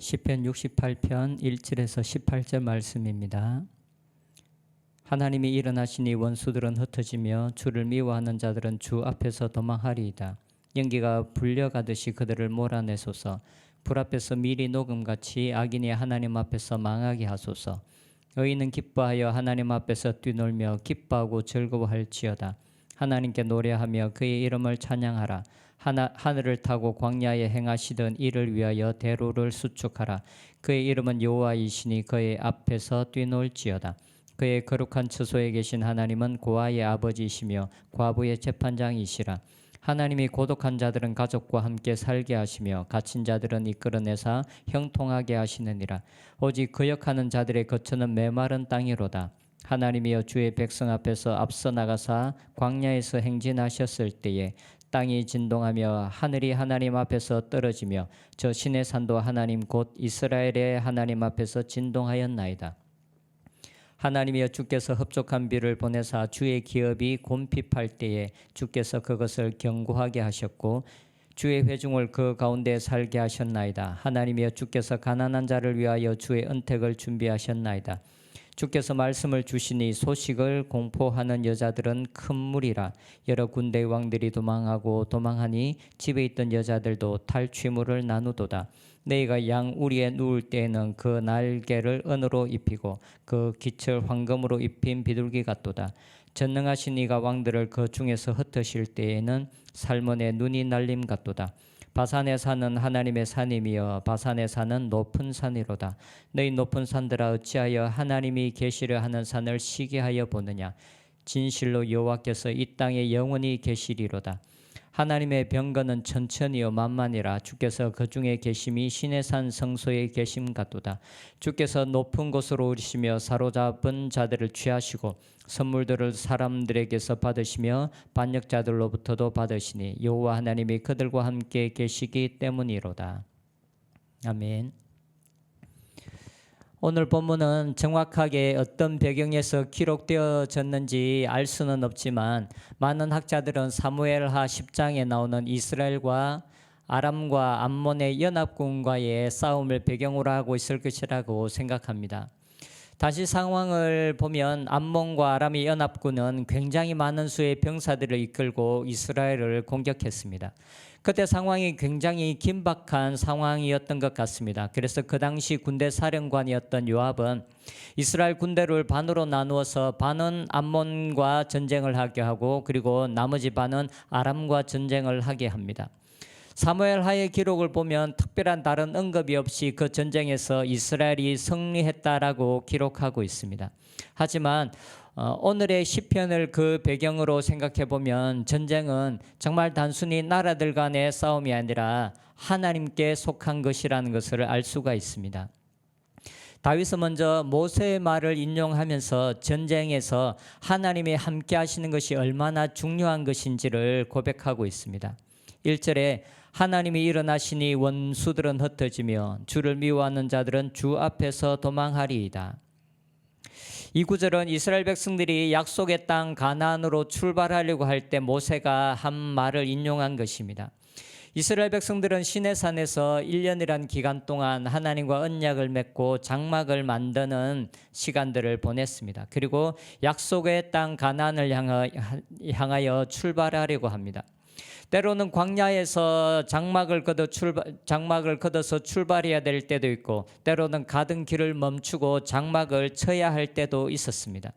시편 68편 1절에서 18절 말씀입니다. 하나님이 일어나시니 원수들은 흩어지며 주를 미워하는 자들은 주 앞에서 도망하리이다. 연기가 불려가듯이 그들을 몰아내소서. 불 앞에서 미리 녹음같이 악인이 하나님 앞에서 망하게 하소서. 의인은 기뻐하여 하나님 앞에서 뛰놀며 기뻐하고 즐거워할지어다. 하나님께 노래하며 그의 이름을 찬양하라. 하나, 하늘을 타고 광야에 행하시던 이를 위하여 대로를 수축하라. 그의 이름은 여호와이시니 그의 앞에서 뛰놀지어다. 그의 거룩한 처소에 계신 하나님은 고아의 아버지이시며 과부의 재판장이시라. 하나님이 고독한 자들은 가족과 함께 살게 하시며 갇힌 자들은 이끌어내사 형통하게 하시느니라. 오직 거역하는 자들의 거처는 메마른 땅이로다. 하나님이여 주의 백성 앞에서 앞서 나가사 광야에서 행진하셨을 때에 땅이 진동하며 하늘이 하나님 앞에서 떨어지며 저 신의 산도 하나님 곧 이스라엘의 하나님 앞에서 진동하였나이다. 하나님이여 주께서 흡족한 비를 보내사 주의 기업이 곰핍할 때에 주께서 그것을 견고하게 하셨고 주의 회중을 그 가운데 살게 하셨나이다. 하나님이여 주께서 가난한 자를 위하여 주의 은택을 준비하셨나이다. 주께서 말씀을 주시니 소식을 공포하는 여자들은 큰 무리라. 여러 군대 왕들이 도망하고 도망하니 집에 있던 여자들도 탈취물을 나누도다. 너희가 양 우리에 누울 때에는 그 날개를 은으로 입히고 그 깃을 황금으로 입힌 비둘기 같도다. 전능하신 이가 왕들을 그 중에서 흩으실 때에는 살몬의 눈이 날림 같도다 바산에 사는 하나님의 산임이여 바산에 사는 높은 산이로다. 너희 높은 산들아 어찌하여 하나님이 계시려 하는 산을 시기하여 보느냐? 진실로 여호와께서 이 땅에 영원히 계시리로다 하나님의 병거는 천천히요 만만이라. 주께서 그 중에 계심이 신의 산 성소에 계심 같도다. 주께서 높은 곳으로 오르시며 사로잡은 자들을 취하시고 선물들을 사람들에게서 받으시며 반역자들로부터도 받으시니 여호와 하나님이 그들과 함께 계시기 때문이로다. 아멘. 오늘 본문은 정확하게 어떤 배경에서 기록되어졌는지 알 수는 없지만 많은 학자들은 사무엘하 10장에 나오는 이스라엘과 아람과 암몬의 연합군과의 싸움을 배경으로 하고 있을 것이라고 생각합니다. 다시 상황을 보면 암몬과 아람의 연합군은 굉장히 많은 수의 병사들을 이끌고 이스라엘을 공격했습니다. 그때 상황이 굉장히 긴박한 상황이었던 것 같습니다. 그래서 그 당시 군대 사령관이었던 요압은 이스라엘 군대를 반으로 나누어서 반은 암몬과 전쟁을 하게 하고 그리고 나머지 반은 아람과 전쟁을 하게 합니다. 사무엘 하의 기록을 보면 특별한 다른 언급이 없이 그 전쟁에서 이스라엘이 승리했다라고 기록하고 있습니다. 하지만 어, 오늘의 시편을 그 배경으로 생각해 보면 전쟁은 정말 단순히 나라들 간의 싸움이 아니라 하나님께 속한 것이라는 것을 알 수가 있습니다. 다윗은 먼저 모세의 말을 인용하면서 전쟁에서 하나님이 함께 하시는 것이 얼마나 중요한 것인지를 고백하고 있습니다. 1절에 하나님이 일어나시니 원수들은 흩어지며 주를 미워하는 자들은 주 앞에서 도망하리이다. 이 구절은 이스라엘 백성들이 약속의 땅 가나안으로 출발하려고 할 때 모세가 한 말을 인용한 것입니다. 이스라엘 백성들은 시내산에서 1년이란 기간 동안 하나님과 언약을 맺고 장막을 만드는 시간들을 보냈습니다. 그리고 약속의 땅 가나안을 향하여 출발하려고 합니다. 때로는 광야에서 장막을 걷어 출발 장막을 걷어서 출발해야 될 때도 있고 때로는 가던 길을 멈추고 장막을 쳐야 할 때도 있었습니다.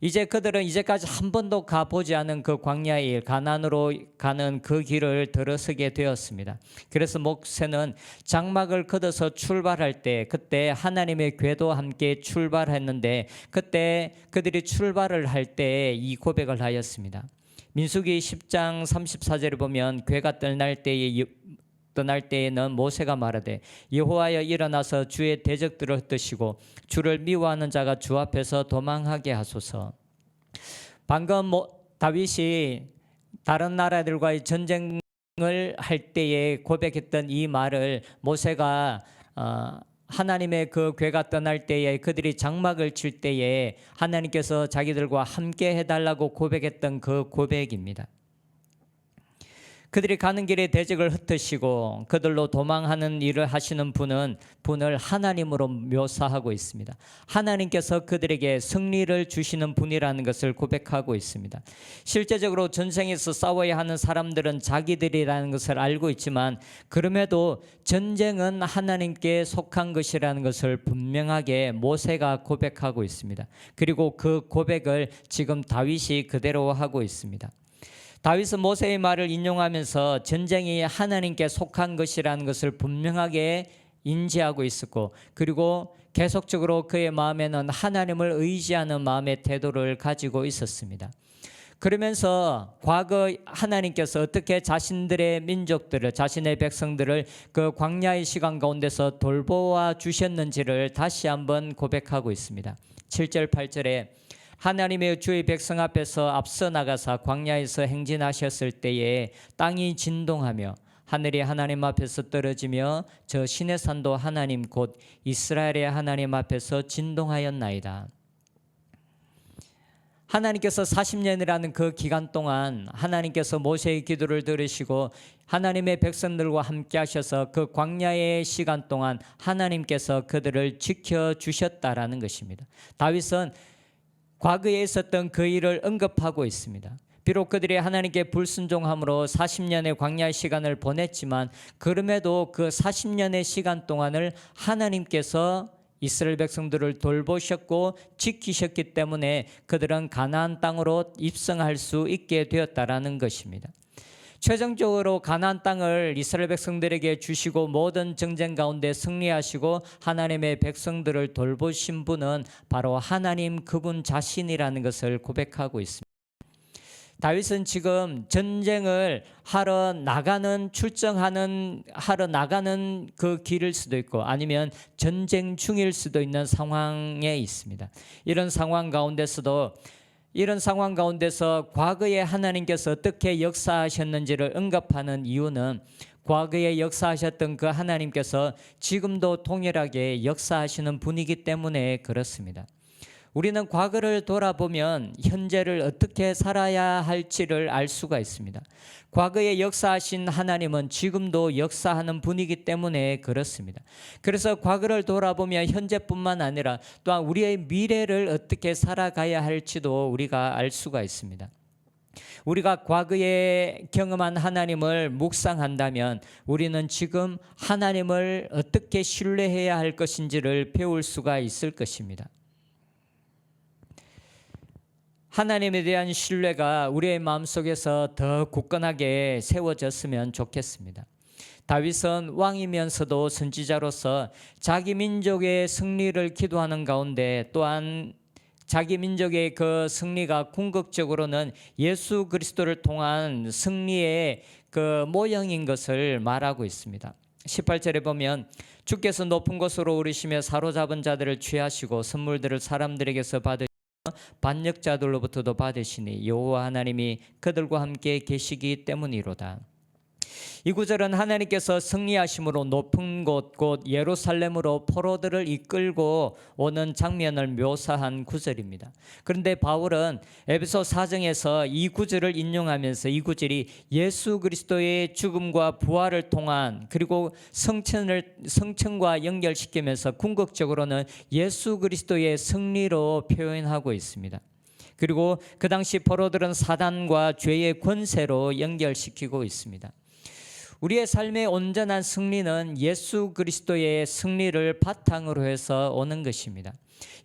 이제 그들은 이제까지 한 번도 가보지 않은 그 광야의 일, 가난으로 가는 그 길을 들어서게 되었습니다. 그래서 목세는 장막을 걷어서 출발할 때, 그때 하나님의 궤도 함께 출발했는데, 그때 그들이 출발을 할 때 이 고백을 하였습니다. 민수기 10장 34절을 보면 괴가 떠날 때에 떠날 때에는 모세가 말하되 여호와여 일어나서 주의 대적들을 흩으시고 주를 미워하는 자가 주 앞에서 도망하게 하소서. 방금 다윗이 다른 나라들과의 전쟁을 할 때에 고백했던 이 말을 모세가 어, 하나님의 그 괴가 떠날 때에 그들이 장막을 칠 때에 하나님께서 자기들과 함께 해달라고 고백했던 그 고백입니다. 그들이 가는 길에 대적을 흩으시고 그들로 도망하는 일을 하시는 분은 분을 하나님으로 묘사하고 있습니다. 하나님께서 그들에게 승리를 주시는 분이라는 것을 고백하고 있습니다. 실제적으로 전쟁에서 싸워야 하는 사람들은 자기들이라는 것을 알고 있지만 그럼에도 전쟁은 하나님께 속한 것이라는 것을 분명하게 모세가 고백하고 있습니다. 그리고 그 고백을 지금 다윗이 그대로 하고 있습니다. 다윗은 모세의 말을 인용하면서 전쟁이 하나님께 속한 것이라는 것을 분명하게 인지하고 있었고 그리고 계속적으로 그의 마음에는 하나님을 의지하는 마음의 태도를 가지고 있었습니다. 그러면서 과거 하나님께서 어떻게 자신들의 민족들을 자신의 백성들을 그 광야의 시간 가운데서 돌보아 주셨는지를 다시 한번 고백하고 있습니다. 7절 8절에 하나님의 주의 백성 앞에서 앞서 나가사 광야에서 행진하셨을 때에 땅이 진동하며 하늘이 하나님 앞에서 떨어지며 저 신의 산도 하나님 곧 이스라엘의 하나님 앞에서 진동하였나이다. 하나님께서 40년이라는 그 기간 동안 하나님께서 모세의 기도를 들으시고 하나님의 백성들과 함께 하셔서 그 광야의 시간 동안 하나님께서 그들을 지켜 주셨다라는 것입니다. 다윗은 과거에 있었던 그 일을 언급하고 있습니다. 비록 그들이 하나님께 불순종함으로 40년의 광야의 시간을 보냈지만 그럼에도 그 40년의 시간 동안을 하나님께서 이스라엘 백성들을 돌보셨고 지키셨기 때문에 그들은 가나안 땅으로 입성할 수 있게 되었다라는 것입니다. 최종적으로 가나안 땅을 이스라엘 백성들에게 주시고 모든 정쟁 가운데 승리하시고 하나님의 백성들을 돌보신 분은 바로 하나님 그분 자신이라는 것을 고백하고 있습니다. 다윗은 지금 전쟁을 하러 나가는 출정하는 하러 나가는 그 길일 수도 있고 아니면 전쟁 중일 수도 있는 상황에 있습니다. 이런 상황 가운데서도 이런 상황 가운데서 과거에 하나님께서 어떻게 역사하셨는지를 언급하는 이유는 과거에 역사하셨던 그 하나님께서 지금도 동일하게 역사하시는 분이기 때문에 그렇습니다. 우리는 과거를 돌아보면 현재를 어떻게 살아야 할지를 알 수가 있습니다. 과거에 역사하신 하나님은 지금도 역사하는 분이기 때문에 그렇습니다. 그래서 과거를 돌아보면 현재뿐만 아니라 또한 우리의 미래를 어떻게 살아가야 할지도 우리가 알 수가 있습니다. 우리가 과거에 경험한 하나님을 묵상한다면 우리는 지금 하나님을 어떻게 신뢰해야 할 것인지를 배울 수가 있을 것입니다. 하나님에 대한 신뢰가 우리의 마음속에서 더 굳건하게 세워졌으면 좋겠습니다. 다윗은 왕이면서도 선지자로서 자기 민족의 승리를 기도하는 가운데 또한 자기 민족의 그 승리가 궁극적으로는 예수 그리스도를 통한 승리의 그 모형인 것을 말하고 있습니다. 18절에 보면 주께서 높은 곳으로 오르시며 사로잡은 자들을 취하시고 선물들을 사람들에게서 받으 반역자들로부터도 받으시니 여호와 하나님이 그들과 함께 계시기 때문이로다. 이 구절은 하나님께서 승리하심으로 높은 곳 곧 예루살렘으로 포로들을 이끌고 오는 장면을 묘사한 구절입니다. 그런데 바울은 에베소 4장에서 이 구절을 인용하면서 이 구절이 예수 그리스도의 죽음과 부활을 통한 그리고 성천을 성천과 연결시키면서 궁극적으로는 예수 그리스도의 승리로 표현하고 있습니다. 그리고 그 당시 포로들은 사단과 죄의 권세로 연결시키고 있습니다. 우리의 삶의 온전한 승리는 예수 그리스도의 승리를 바탕으로 해서 오는 것입니다.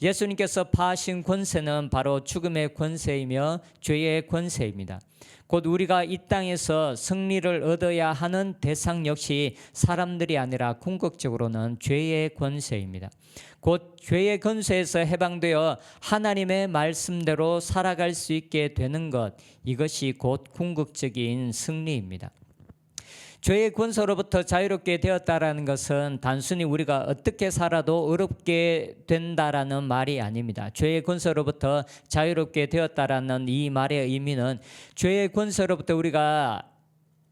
예수님께서 파하신 권세는 바로 죽음의 권세이며 죄의 권세입니다. 곧 우리가 이 땅에서 승리를 얻어야 하는 대상 역시 사람들이 아니라 궁극적으로는 죄의 권세입니다. 곧 죄의 권세에서 해방되어 하나님의 말씀대로 살아갈 수 있게 되는 것 이것이 곧 궁극적인 승리입니다. 죄의 권세로부터 자유롭게 되었다라는 것은 단순히 우리가 어떻게 살아도 어렵게 된다라는 말이 아닙니다. 죄의 권세로부터 자유롭게 되었다라는 이 말의 의미는 죄의 권세로부터 우리가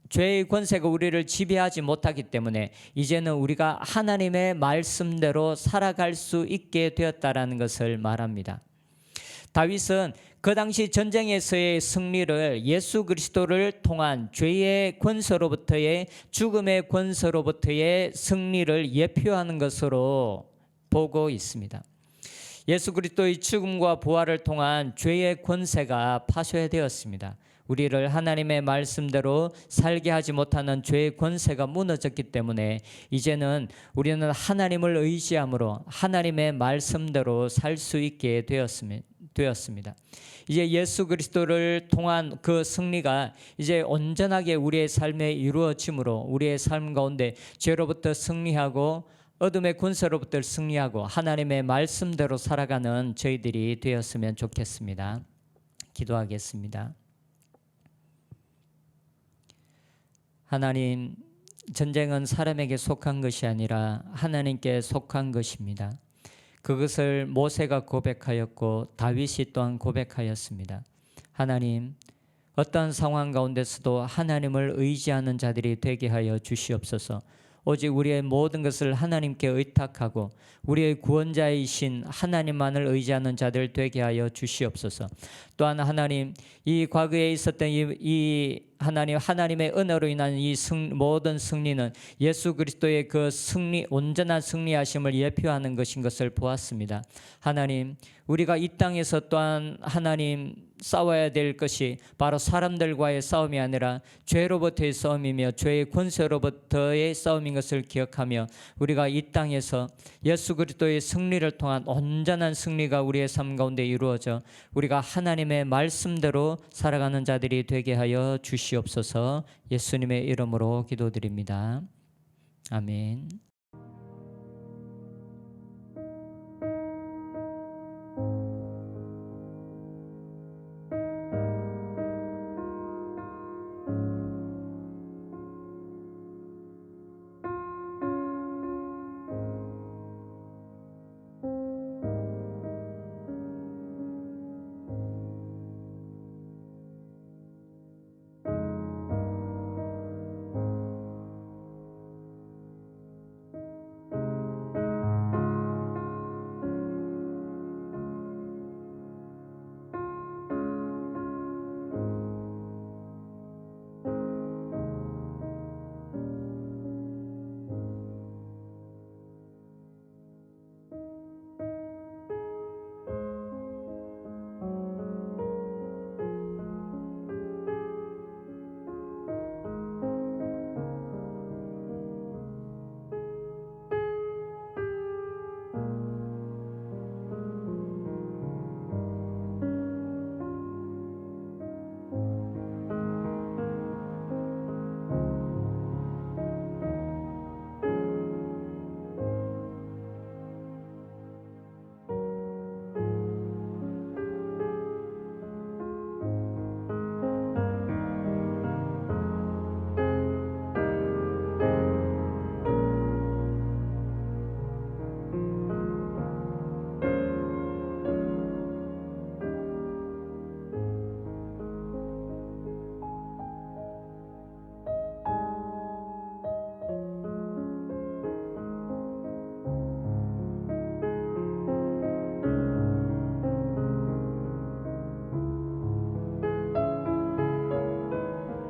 죄의 권세가 우리를 지배하지 못하기 때문에 이제는 우리가 하나님의 말씀대로 살아갈 수 있게 되었다라는 것을 말합니다. 다윗은 그 당시 전쟁에서의 승리를 예수 그리스도를 통한 죄의 권세로부터의 죽음의 권세로부터의 승리를 예표하는 것으로 보고 있습니다. 예수 그리스도의 죽음과 부활을 통한 죄의 권세가 파쇄되었습니다. 우리를 하나님의 말씀대로 살게 하지 못하는 죄의 권세가 무너졌기 때문에 이제는 우리는 하나님을 의지함으로 하나님의 말씀대로 살 수 있게 되었습니다. 이제 예수 그리스도를 통한 그 승리가 이제 온전하게 우리의 삶에 이루어짐으로 우리의 삶 가운데 죄로부터 승리하고 어둠의 군세로부터 승리하고 하나님의 말씀대로 살아가는 저희들이 되었으면 좋겠습니다. 기도하겠습니다. 하나님, 전쟁은 사람에게 속한 것이 아니라 하나님께 속한 것입니다. 그것을 모세가 고백하였고 다윗이 또한 고백하였습니다. 하나님, 어떠한 상황 가운데서도 하나님을 의지하는 자들이 되게 하여 주시옵소서. 오직 우리의 모든 것을 하나님께 의탁하고 우리의 구원자이신 하나님만을 의지하는 자들 되게 하여 주시옵소서. 또한 하나님 이 과거에 있었던 이, 이 하나님 하나님의 은혜로 인한 이 승, 모든 승리는 예수 그리스도의 그 승리 온전한 승리하심을 예표하는 것인 것을 보았습니다. 하나님 우리가 이 땅에서 또한 하나님 싸워야 될 것이 바로 사람들과의 싸움이 아니라 죄로부터의 싸움이며 죄의 권세로부터의 싸움인 것을 기억하며 우리가 이 땅에서 예수 그리스도의 승리를 통한 온전한 승리가 우리의 삶 가운데 이루어져 우리가 하나님의 말씀대로 살아가는 자들이 되게 하여 주시옵소서 예수님의 이름으로 기도드립니다. 아멘.